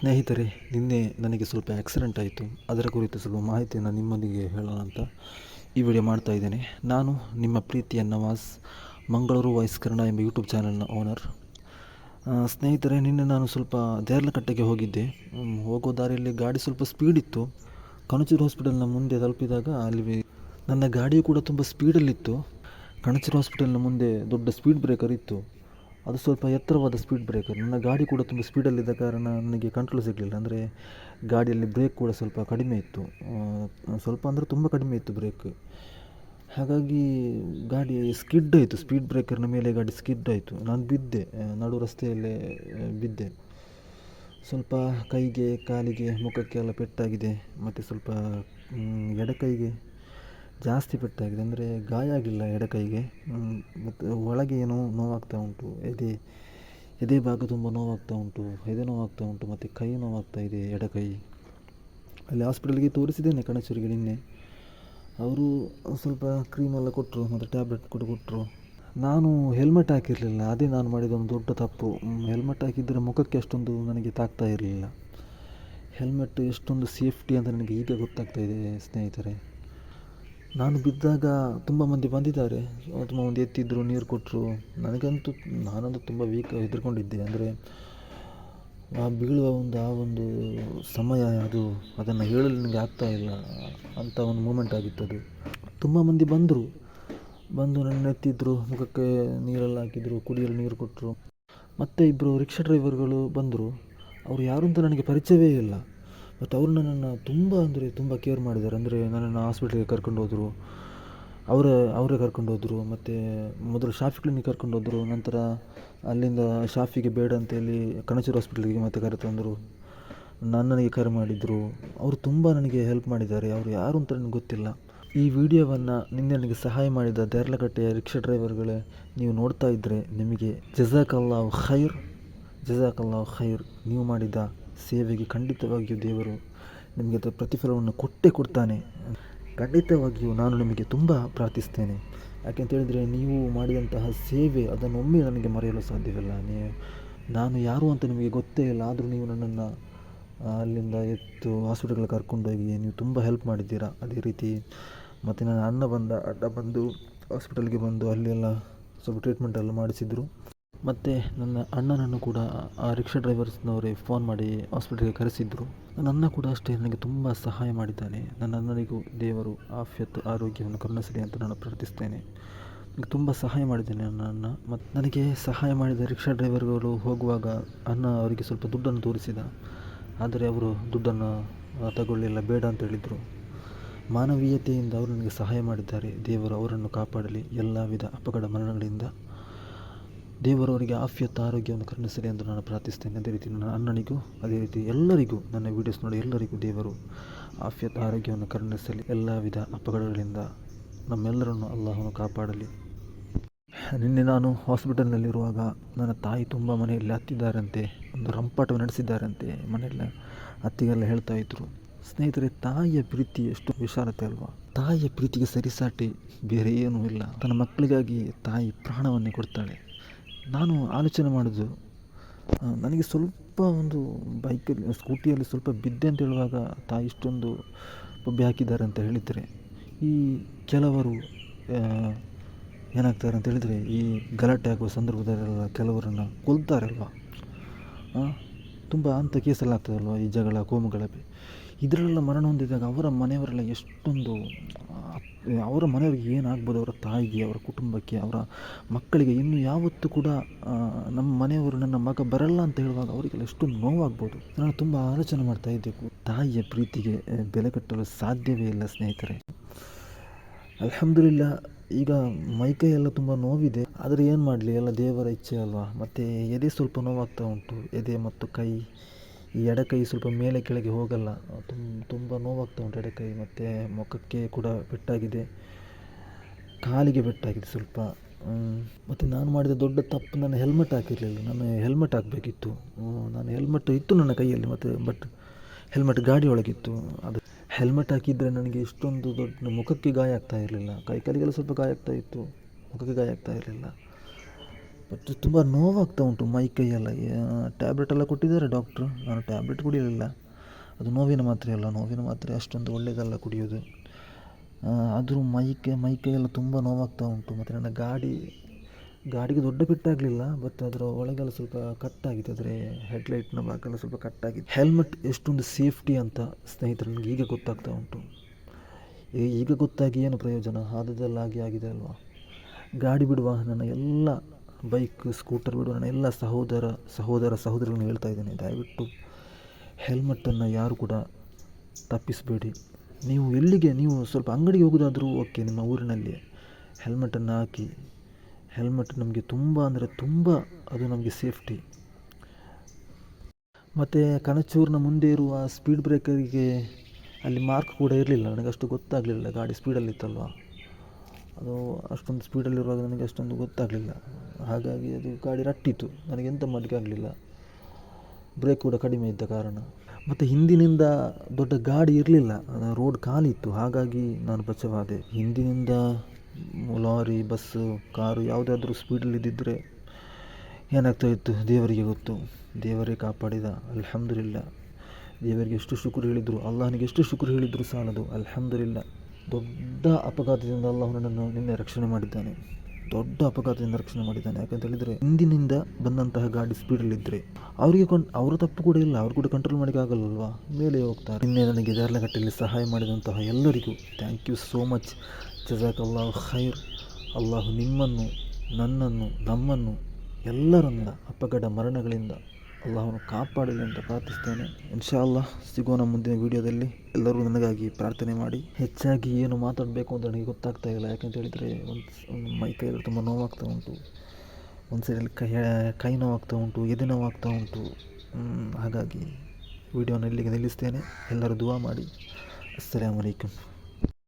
ಸ್ನೇಹಿತರೆ, ನಿನ್ನೆ ನನಗೆ ಸ್ವಲ್ಪ ಆಕ್ಸಿಡೆಂಟ್ ಆಯಿತು. ಅದರ ಕುರಿತು ಸ್ವಲ್ಪ ಮಾಹಿತಿಯನ್ನು ನಿಮ್ಮೊಂದಿಗೆ ಹೇಳೋಣ ಅಂತ ಈ ವಿಡಿಯೋ ಮಾಡ್ತಾ ಇದ್ದೇನೆ. ನಾನು ನಿಮ್ಮ ಪ್ರೀತಿಯ ನವಾಸ್ ಮಂಗಳೂರು ವಾಯ್ಸ್ ಕನ್ನಡ ಎಂಬ ಯೂಟ್ಯೂಬ್ ಚಾನಲ್ನ ಓನರ್ ಸ್ನೇಹಿತರೆ, ನಿನ್ನೆ ನಾನು ಸ್ವಲ್ಪ ದೇರ್ಲಕಟ್ಟೆಗೆ ಹೋಗಿದ್ದೆ. ಹೋಗೋ ದಾರಿಯಲ್ಲಿ ಗಾಡಿ ಸ್ವಲ್ಪ ಸ್ಪೀಡ್ ಇತ್ತು. ಕಣಚೂರು ಹಾಸ್ಪಿಟಲ್ನ ಮುಂದೆ ತಲುಪಿದಾಗ ಅಲ್ಲಿ ನನ್ನ ಗಾಡಿಯು ಕೂಡ ತುಂಬ ಸ್ಪೀಡಲ್ಲಿತ್ತು ಕಣಚೂರು ಹಾಸ್ಪಿಟಲ್ನ ಮುಂದೆ ದೊಡ್ಡ ಸ್ಪೀಡ್ ಬ್ರೇಕರ್ ಇತ್ತು. ಅದು ಸ್ವಲ್ಪ ಎತ್ತರವಾದ ಸ್ಪೀಡ್ ಬ್ರೇಕರ್ ನನ್ನ ಗಾಡಿ ಕೂಡ ತುಂಬ ಸ್ಪೀಡಲ್ಲಿದ್ದ ಕಾರಣ ನನಗೆ ಕಂಟ್ರೋಲ್ ಸಿಗಲಿಲ್ಲ. ಅಂದರೆ ಗಾಡಿಯಲ್ಲಿ ಬ್ರೇಕ್ ಕೂಡ ಸ್ವಲ್ಪ ಕಡಿಮೆ ಇತ್ತು. ಸ್ವಲ್ಪ ಅಂದರೆ ತುಂಬ ಕಡಿಮೆ ಇತ್ತು ಬ್ರೇಕ್ ಹಾಗಾಗಿ ಗಾಡಿ ಸ್ಕಿಡ್ ಆಯಿತು. ಸ್ಪೀಡ್ ಬ್ರೇಕರ್ನ ಮೇಲೆ ಗಾಡಿ ಸ್ಕಿಡ್ ಆಯಿತು. ನಾನು ಬಿದ್ದೆ. ನಡು ರಸ್ತೆಯಲ್ಲೇ ಬಿದ್ದೆ. ಸ್ವಲ್ಪ ಕೈಗೆ, ಕಾಲಿಗೆ ಮುಖಕ್ಕೆ ಎಲ್ಲ ಪೆಟ್ಟಾಗಿದೆ. ಮತ್ತು ಸ್ವಲ್ಪ ಎಡಕೈಗೆ ಜಾಸ್ತಿ ಪೆಟ್ಟಾಗಿದೆ ಅಂದರೆ ಗಾಯ ಆಗಿಲ್ಲ ಎಡ ಕೈಗೆ ಮತ್ತು ಒಳಗೆ ಏನೋ ನೋವಾಗ್ತಾ ಉಂಟು, ಎದೆ ಎದೆ ಭಾಗ ತುಂಬ ನೋವಾಗ್ತಾ ಉಂಟು, ಎದೆ ನೋವಾಗ್ತಾ ಉಂಟು, ಮತ್ತು ಕೈ ನೋವಾಗ್ತಾ ಇದೆ ಎಡಕೈ. ಅಲ್ಲಿ ಹಾಸ್ಪಿಟಲ್ಗೆ ತೋರಿಸಿದ್ದೇನೆ ಕಣಚೂರಿಗೆ ನಿನ್ನೆ. ಅವರು ಸ್ವಲ್ಪ ಕ್ರೀಮೆಲ್ಲ ಕೊಟ್ಟರು ಮತ್ತು ಟ್ಯಾಬ್ಲೆಟ್ ಕೂಡ ಕೊಟ್ಟರು ನಾನು ಹೆಲ್ಮೆಟ್ ಹಾಕಿರಲಿಲ್ಲ, ಅದೇ ನಾನು ಮಾಡಿದ ಒಂದು ದೊಡ್ಡ ತಪ್ಪು. ಹೆಲ್ಮೆಟ್ ಹಾಕಿದ್ದರೆ ಮುಖಕ್ಕೆ ಅಷ್ಟೊಂದು ನನಗೆ ತಾಗ್ತಾ ಇರಲಿಲ್ಲ. ಹೆಲ್ಮೆಟ್ ಎಷ್ಟೊಂದು ಸೇಫ್ಟಿ ಅಂತ ನನಗೆ ಈಗ ಗೊತ್ತಾಗ್ತಾ ಇದೆ ಸ್ನೇಹಿತರೆ. ನಾನು ಬಿದ್ದಾಗ ತುಂಬ ಮಂದಿ ಬಂದಿದ್ದಾರೆ. ತುಂಬ ಮಂದಿ ಎತ್ತಿದ್ದರು ನೀರು ಕೊಟ್ಟರು. ನನಗಂತೂ ನಾನಂತೂ ತುಂಬ ವೀಕ್ ಹೆದರ್ಕೊಂಡಿದ್ದೆ. ಅಂದರೆ ಆ ಬೀಳುವ ಒಂದು, ಆ ಒಂದು ಸಮಯ ಅದು ಅದನ್ನು ಹೇಳಲು ನನಗೆ ಆಗ್ತಾ ಇಲ್ಲ ಅಂತ ಒಂದು ಮೂಮೆಂಟ್ ಆಗಿತ್ತು ಅದು. ತುಂಬ ಮಂದಿ ಬಂದರು. ಬಂದು ನನ್ನ ಎತ್ತಿದ್ರು, ಮುಖಕ್ಕೆ ನೀರೆಲ್ಲ ಹಾಕಿದರು, ಕುಡಿಯಲು ನೀರು ಕೊಟ್ಟರು. ಮತ್ತು ಇಬ್ಬರು ರಿಕ್ಷಾ ಡ್ರೈವರ್ಗಳು ಬಂದರು. ಅವರು ಯಾರು ಅಂತ ನನಗೆ ಪರಿಚಯವೇ ಇಲ್ಲ. ಬಟ್ ಅವರು ನನ್ನನ್ನು ತುಂಬ ಅಂದರೆ ತುಂಬ ಕೇರ್ ಮಾಡಿದ್ದಾರೆ. ಅಂದರೆ ನನ್ನನ್ನು ಹಾಸ್ಪಿಟ್ಲಿಗೆ ಕರ್ಕೊಂಡು ಹೋದರು. ಅವರ, ಅವರೇ ಕರ್ಕೊಂಡು ಹೋದರು. ಮತ್ತು ಮೊದಲು ಶಾಫಿ ಕ್ಲಿನಿಕ್ ಕರ್ಕೊಂಡು ಹೋದರು. ನಂತರ ಅಲ್ಲಿಂದ ಶಾಫಿಗೆ ಬೇಡ ಅಂತೇಳಿ ಕಣಚೂರು ಹಾಸ್ಪಿಟ್ಲಿಗೆ ಮತ್ತೆ ಕರೆ ತಂದರು ನನ್ನನಿಗೆ ಕರೆ ಮಾಡಿದರು. ಅವರು ತುಂಬ ನನಗೆ ಹೆಲ್ಪ್ ಮಾಡಿದ್ದಾರೆ. ಅವರು ಯಾರು ಅಂತ ನನಗೆ ಗೊತ್ತಿಲ್ಲ. ಈ ವಿಡಿಯೋವನ್ನು ನಿನ್ನೆ ನನಗೆ ಸಹಾಯ ಮಾಡಿದ ದೇರ್ಲಕಟ್ಟೆಯ ರಿಕ್ಷಾ ಡ್ರೈವರ್ಗಳೇ, ನೀವು ನೋಡ್ತಾ ಇದ್ದರೆ ನಿಮಗೆ ಜಜಾಕಲ್ಲಾವ್ ಖೈರ್ ಜಜಾಕಲ್ಲಾವ್ ಖೈರ್ ನೀವು ಮಾಡಿದ ಸೇವೆಗೆ ಖಂಡಿತವಾಗಿಯೂ ದೇವರು ನಿಮಗೆ ಅದರ ಪ್ರತಿಫಲವನ್ನು ಕೊಟ್ಟೇ ಕೊಡ್ತಾನೆ. ಖಂಡಿತವಾಗಿಯೂ ನಾನು ನಿಮಗೆ ತುಂಬ ಪ್ರಾರ್ಥಿಸ್ತೇನೆ. ಯಾಕೆಂತ ಹೇಳಿದರೆ ನೀವು ಮಾಡಿದಂತಹ ಸೇವೆ ಅದನ್ನೊಮ್ಮೆ ನನಗೆ ಮರೆಯಲು ಸಾಧ್ಯವಿಲ್ಲ. ನೀವು, ನಾನು ಯಾರು ಅಂತ ನಿಮಗೆ ಗೊತ್ತೇ ಇಲ್ಲ. ಆದರೂ ನೀವು ನನ್ನನ್ನು ಅಲ್ಲಿಂದ ಎತ್ತು ಹಾಸ್ಪಿಟಲ್ಗೆ ಕರ್ಕೊಂಡೋಗಿ ನೀವು ತುಂಬ ಹೆಲ್ಪ್ ಮಾಡಿದ್ದೀರಾ. ಅದೇ ರೀತಿ ಮತ್ತು ನನ್ನ ಅಣ್ಣ ಬಂದ ಅಡ್ಡ ಬಂದು ಹಾಸ್ಪಿಟಲ್ಗೆ ಬಂದು ಅಲ್ಲೆಲ್ಲ ಸ್ವಲ್ಪ ಟ್ರೀಟ್ಮೆಂಟ್ ಎಲ್ಲ ಮಾಡಿಸಿದರು. ಮತ್ತು ನನ್ನ ಅಣ್ಣನನ್ನು ಕೂಡ ಆ ರಿಕ್ಷಾ ಡ್ರೈವರ್ಸ್ನವರೇ ಫೋನ್ ಮಾಡಿ ಹಾಸ್ಪಿಟ್ಲಿಗೆ ಕರೆಸಿದ್ರು. ನನ್ನ ಕೂಡ ಅಷ್ಟೇ ನನಗೆ ತುಂಬ ಸಹಾಯ ಮಾಡಿದ್ದಾನೆ. ನನ್ನ ಅಣ್ಣನಿಗೂ ದೇವರು ಆಫ್ಯತ್ ಆರೋಗ್ಯವನ್ನು ಕರುಣಿಸಲಿ ಅಂತ ನಾನು ಪ್ರಾರ್ಥಿಸ್ತೇನೆ. ನನಗೆ ತುಂಬ ಸಹಾಯ ಮಾಡಿದ್ದೇನೆ ನನ್ನ ಅಣ್ಣ. ಮತ್ತು ನನಗೆ ಸಹಾಯ ಮಾಡಿದ ರಿಕ್ಷಾ ಡ್ರೈವರ್ಗಳು ಹೋಗುವಾಗ ಅಣ್ಣ ಅವರಿಗೆ ಸ್ವಲ್ಪ ದುಡ್ಡನ್ನು ತೋರಿಸಿದ. ಆದರೆ ಅವರು ದುಡ್ಡನ್ನು ತಗೊಳ್ಳಿಲ್ಲ, ಬೇಡ ಅಂತ ಹೇಳಿದರು. ಮಾನವೀಯತೆಯಿಂದ ಅವರು ನನಗೆ ಸಹಾಯ ಮಾಡಿದ್ದಾರೆ. ದೇವರು ಅವರನ್ನು ಕಾಪಾಡಲಿ. ಎಲ್ಲ ವಿಧ ಅಪಘಡ ಮರಣಗಳಿಂದ ದೇವರು ಅವರಿಗೆ ಆಫಿಯತ್ ಆರೋಗ್ಯವನ್ನು ಕರುಣಿಸಲಿ ಎಂದು ನಾನು ಪ್ರಾರ್ಥಿಸ್ತೇನೆ ಅದೇ ರೀತಿ ನನ್ನ ಅಣ್ಣನಿಗೂ, ಅದೇ ರೀತಿ ಎಲ್ಲರಿಗೂ, ನನ್ನ ವೀಡಿಯೋಸ್ ನೋಡಿ ಎಲ್ಲರಿಗೂ ದೇವರು ಆಫಿಯತ್ ಆರೋಗ್ಯವನ್ನು ಕರುಣಿಸಲಿ. ಎಲ್ಲ ವಿಧ ಅಪಘಾತಗಳಿಂದ ನಮ್ಮೆಲ್ಲರನ್ನು ಅಲ್ಲಾಹನು ಕಾಪಾಡಲಿ. ನಿನ್ನೆ ನಾನು ಹಾಸ್ಪಿಟಲ್ನಲ್ಲಿರುವಾಗ ನನ್ನ ತಾಯಿ ತುಂಬ ಮನೆಯಲ್ಲಿ ಹತ್ತಿದ್ದಾರಂತೆ, ಒಂದು ರಂಪಾಟ ನಡೆಸಿದ್ದಾರಂತೆ. ಮನೆಯಲ್ಲ ಅತ್ತಿಗೆಲ್ಲ ಹೇಳ್ತಾ ಇದ್ರು, ಸ್ನೇಹಿತರೆ, ತಾಯಿಯ ಪ್ರೀತಿ ಎಷ್ಟು ವಿಶಾಲತೆ ಅಲ್ವಾ? ತಾಯಿಯ ಪ್ರೀತಿಗೆ ಸರಿಸಾಟಿ ಬೇರೆ ಏನೂ ಇಲ್ಲ. ತನ್ನ ಮಕ್ಕಳಿಗಾಗಿ ತಾಯಿ ಪ್ರಾಣವನ್ನೇ ಕೊಡ್ತಾಳೆ. ನಾನು ಆಲೋಚನೆ ಮಾಡಿದ್ದು ನನಗೆ ಸ್ವಲ್ಪ ಒಂದು ಬೈಕಲ್ಲಿ, ಸ್ಕೂಟಿಯಲ್ಲಿ ಸ್ವಲ್ಪ ಬಿದ್ದೆ ಅಂತ ಹೇಳುವಾಗ ತಾಯಿ ಇಷ್ಟೊಂದು ಬೊಬ್ಬೆ ಹಾಕಿದ್ದಾರೆ ಅಂತ ಹೇಳಿದರೆ, ಈ ಕೆಲವರು ಏನಾಗ್ತಾರೆ ಅಂತ ಹೇಳಿದರೆ, ಈ ಗಲಾಟೆ ಆಗುವ ಸಂದರ್ಭದಲ್ಲೆಲ್ಲ ಕೆಲವರನ್ನು ಕೊಲ್ತಾರಲ್ವ? ತುಂಬ ಅಂಥ ಕೇಸಲ್ಲಿ ಆಗ್ತದಲ್ವ ಈ ಜಗಳ ಕೋಮು ಗಲಭೆ ಇದರಲ್ಲೆಲ್ಲ ಮರಣ ಹೊಂದಿದಾಗ ಅವರ ಮನೆಯವರೆಲ್ಲ ಎಷ್ಟೊಂದು ಅವರ ಮನೆಯವ್ರಿಗೆ ಏನಾಗ್ಬೋದು, ಅವರ ತಾಯಿಗೆ, ಅವರ ಕುಟುಂಬಕ್ಕೆ, ಅವರ ಮಕ್ಕಳಿಗೆ ಇನ್ನು ಯಾವತ್ತೂ ಕೂಡ ನಮ್ಮ ಮನೆಯವರು ನನ್ನ ಮಗ ಬರಲ್ಲ ಅಂತ ಹೇಳುವಾಗ ಅವರಿಗೆಲ್ಲ ಎಷ್ಟು ನೋವಾಗ್ಬೋದು. ನಾನು ತುಂಬ ಆಲೋಚನೆ ಮಾಡ್ತಾ ಇದ್ದೆ ತಾಯಿಯ ಪ್ರೀತಿಗೆ ಬೆಲೆ ಕಟ್ಟಲು ಸಾಧ್ಯವೇ ಇಲ್ಲ ಸ್ನೇಹಿತರೆ. ಅಲ್ಹಮ್ದುಲಿಲ್ಲ, ಈಗ ಮೈಕೈ ಎಲ್ಲ ತುಂಬ ನೋವಿದೆ. ಆದರೆ ಏನು ಮಾಡಲಿ, ಎಲ್ಲ ದೇವರ ಇಚ್ಛೆ ಅಲ್ವಾ? ಮತ್ತು ಎದೆ ಸ್ವಲ್ಪ ನೋವಾಗ್ತಾ ಉಂಟು. ಎದೆ ಮತ್ತು ಕೈ ಈ ಎಡಕೈ ಸ್ವಲ್ಪ ಮೇಲೆ ಕೆಳಗೆ ಹೋಗಲ್ಲ. ತುಂಬ ತುಂಬ ನೋವಾಗ್ತಾ ಉಂಟು ಎಡಕೈ ಮತ್ತು ಮುಖಕ್ಕೆ ಕೂಡ ಪೆಟ್ಟಾಗಿದೆ ಕಾಲಿಗೆ ಪೆಟ್ಟಾಗಿದೆ ಸ್ವಲ್ಪ. ಮತ್ತು ನಾನು ಮಾಡಿದ ದೊಡ್ಡ ತಪ್ಪು ನಾನು ಹೆಲ್ಮೆಟ್ ಹಾಕಿರಲಿಲ್ಲ. ನಾನು ಹೆಲ್ಮೆಟ್ ಹಾಕಬೇಕಿತ್ತು. ನಾನು ಹೆಲ್ಮೆಟ್ ಇತ್ತು ನನ್ನ ಕೈಯಲ್ಲಿ, ಮತ್ತು ಬಟ್ ಹೆಲ್ಮೆಟ್ ಗಾಡಿ ಒಳಗಿತ್ತು. ಅದು ಹೆಲ್ಮೆಟ್ ಹಾಕಿದರೆ ನನಗೆ ಇಷ್ಟೊಂದು ದೊಡ್ಡ ಮುಖಕ್ಕೆ ಗಾಯ ಆಗ್ತಾ ಇರಲಿಲ್ಲ. ಕೈ ಕಾಲಿಗೆಲ್ಲ ಸ್ವಲ್ಪ ಗಾಯ ಆಗ್ತಾ ಇತ್ತು. ಮುಖಕ್ಕೆ ಗಾಯ ಆಗ್ತಾ ಇರಲಿಲ್ಲ. ಬಟ್ ತುಂಬ ನೋವಾಗ್ತಾ ಉಂಟು ಮೈ ಕೈಯೆಲ್ಲ. ಟ್ಯಾಬ್ಲೆಟ್ ಎಲ್ಲ ಕೊಟ್ಟಿದ್ದಾರೆ ಡಾಕ್ಟ್ರು ನಾನು ಟ್ಯಾಬ್ಲೆಟ್ ಕುಡಿಯಲಿಲ್ಲ. ಅದು ನೋವಿನ ಮಾತ್ರೆ ಅಲ್ಲ, ನೋವಿನ ಮಾತ್ರೆ. ಅಷ್ಟೊಂದು ಒಳ್ಳೆಯದಲ್ಲ ಕುಡಿಯೋದು ಆದರೂ ಮೈ ಕೈ, ಮೈ ಕೈಯೆಲ್ಲ ತುಂಬ ನೋವಾಗ್ತಾ ಉಂಟು. ಮತ್ತು ನನ್ನ ಗಾಡಿ, ಗಾಡಿಗೆ ದೊಡ್ಡ ಪೆಟ್ಟಾಗಲಿಲ್ಲ ಬಟ್ ಅದರ ಒಳಗೆಲ್ಲ ಸ್ವಲ್ಪ ಕಟ್ಟಾಗಿದೆ ಆದರೆ ಹೆಡ್ಲೈಟ್ನ ಭಾಗಲ್ಲ ಸ್ವಲ್ಪ ಕಟ್ಟಾಗಿದೆ ಹೆಲ್ಮೆಟ್ ಎಷ್ಟೊಂದು ಸೇಫ್ಟಿ ಅಂತ ಸ್ನೇಹಿತರು ನನಗೆ ಈಗ ಗೊತ್ತಾಗ್ತಾ ಉಂಟು. ಈಗ ಗೊತ್ತಾಗಿ ಏನು ಪ್ರಯೋಜನ? ಆದದ್ದೆಲ್ಲ ಆಗಿ ಆಗಿದೆ ಅಲ್ವಾ? ಗಾಡಿ ಬಿಡುವ ನನ್ನ ಎಲ್ಲ ಬೈಕ್, ಸ್ಕೂಟರ್ ಬಿಡುವ ನನ್ನ ಎಲ್ಲ ಸಹೋದರ ಸಹೋದರ, ಸಹೋದರಿಗಳನ್ನ ಹೇಳ್ತಾ ಇದ್ದೇನೆ. ದಯವಿಟ್ಟು ಹೆಲ್ಮೆಟನ್ನು ಯಾರು ಕೂಡ ತಪ್ಪಿಸಬೇಡಿ. ನೀವು ಎಲ್ಲಿಗೆ, ನೀವು ಸ್ವಲ್ಪ ಅಂಗಡಿಗೆ ಹೋಗೋದಾದರೂ ಓಕೆ ನಿಮ್ಮ ಊರಿನಲ್ಲಿ ಹೆಲ್ಮೆಟನ್ನು ಹಾಕಿ. ಹೆಲ್ಮೆಟ್ ನಮಗೆ ತುಂಬ ಅಂದರೆ ತುಂಬ ಅದು ನಮಗೆ ಸೇಫ್ಟಿ ಮತ್ತು ಕಣಚೂರಿನ ಮುಂದೆ ಇರುವ ಸ್ಪೀಡ್ ಬ್ರೇಕರಿಗೆ ಅಲ್ಲಿ ಮಾರ್ಕ್ ಕೂಡ ಇರಲಿಲ್ಲ. ನನಗೆ ಅಷ್ಟು ಗೊತ್ತಾಗಲಿಲ್ಲ ಗಾಡಿ ಸ್ಪೀಡಲ್ಲಿತ್ತಲ್ವ ಅದು ಅಷ್ಟೊಂದು ಸ್ಪೀಡಲ್ಲಿರುವಾಗ ನನಗೆ ಅಷ್ಟೊಂದು ಗೊತ್ತಾಗಲಿಲ್ಲ. ಹಾಗಾಗಿ ಅದು ಗಾಡಿ ರಟ್ಟಿತ್ತು. ನನಗೆ ಎಂತ ಮಾಡಲಿಕ್ಕೆ ಆಗಲಿಲ್ಲ. ಬ್ರೇಕ್ ಕೂಡ ಕಡಿಮೆ ಇದ್ದ ಕಾರಣ. ಮತ್ತು ಹಿಂದಿನಿಂದ ದೊಡ್ಡ ಗಾಡಿ ಇರಲಿಲ್ಲ. ರೋಡ್ ಖಾಲಿ ಇತ್ತು. ಹಾಗಾಗಿ ನಾನು ಬಚಾವಾದೆ ಹಿಂದಿನಿಂದ ಲಾರಿ ಬಸ್ಸು ಕಾರು ಯಾವುದಾದ್ರೂ ಸ್ಪೀಡಲ್ಲಿದ್ದಿದ್ದರೆ ಏನಾಗ್ತಾ ಇತ್ತು? ದೇವರಿಗೆ ಗೊತ್ತು. ದೇವರೇ ಕಾಪಾಡಿದ. ಅಲ್ಹಮ್ದುಲಿಲ್ಲ. ದೇವರಿಗೆ ಎಷ್ಟು ಶುಕ್ರ ಹೇಳಿದರು. ಅಲ್ಲಾಹನಿಗೆ ಎಷ್ಟು ಶುಕ್ರ ಹೇಳಿದರೂ ಸಾಲದು. ಅಲ್ಹಮ್ದುಲಿಲ್ಲ. ದೊಡ್ಡ ಅಪಘಾತದಿಂದ ಅಲ್ಲಾಹು ನನ್ನನ್ನು ನಿನ್ನೆ ರಕ್ಷಣೆ ಮಾಡಿದ್ದಾನೆ. ದೊಡ್ಡ ಅಪಘಾತದಿಂದ ರಕ್ಷಣೆ ಮಾಡಿದ್ದಾನೆ. ಯಾಕಂತ ಹೇಳಿದರೆ, ಹಿಂದಿನಿಂದ ಬಂದಂತಹ ಗಾಡಿ ಸ್ಪೀಡಲ್ಲಿದ್ದರೆ ಅವರಿಗೆ ಕೊ ಅವರ ತಪ್ಪು ಕೂಡ ಇಲ್ಲ. ಅವ್ರು ಕೂಡ ಕಂಟ್ರೋಲ್ ಮಾಡೋಕ್ಕೆ ಆಗಲ್ಲಲ್ವಾ? ಮೇಲೆ ಹೋಗ್ತಾರೆ. ನಿನ್ನೆ ನನಗೆ ಜಾರ್ಲಘಟ್ಟಲ್ಲಿ ಸಹಾಯ ಮಾಡಿದಂತಹ ಎಲ್ಲರಿಗೂ ಥ್ಯಾಂಕ್ ಯು ಸೋ ಮಚ್ ಜಜಾಕ್ ಅಲ್ಲಾಹು ಖೈರ್. ಅಲ್ಲಾಹು ನಿಮ್ಮನ್ನು, ನನ್ನನ್ನು, ನಮ್ಮನ್ನು ಎಲ್ಲರನ್ನ ಅಪಘಡ ಮರಣಗಳಿಂದ ಅಲ್ಲಾಹನು ಕಾಪಾಡಲಿ ಅಂತ ಪ್ರಾರ್ಥಿಸ್ತೇನೆ. ಇನ್ಶಾ ಅಲ್ಲ ಸಿಗೋಣ ಮುಂದಿನ ವಿಡಿಯೋದಲ್ಲಿ. ಎಲ್ಲರೂ ನನಗಾಗಿ ಪ್ರಾರ್ಥನೆ ಮಾಡಿ. ಹೆಚ್ಚಾಗಿ ಏನು ಮಾತಾಡಬೇಕು ಅಂತ ನನಗೆ ಗೊತ್ತಾಗ್ತಾ ಇಲ್ಲ. ಯಾಕಂತ ಹೇಳಿದರೆ ಒಂದು ಮೈ ಕೈಯಲ್ಲಿ ತುಂಬ ನೋವಾಗ್ತಾ ಉಂಟು. ಒಂದು ಸೈಡಲ್ಲಿ ಕೈ ಕೈ ನೋವಾಗ್ತಾ ಉಂಟು, ಎದೆ ನೋವಾಗ್ತಾ ಉಂಟು. ಹಾಗಾಗಿ ವಿಡಿಯೋನ ಇಲ್ಲಿಗೆ ನಿಲ್ಲಿಸ್ತೇನೆ. ಎಲ್ಲರೂ ದುವಾ ಮಾಡಿ. ಅಸ್ಸಲಾಮ್ ಅಲೈಕುಮ್.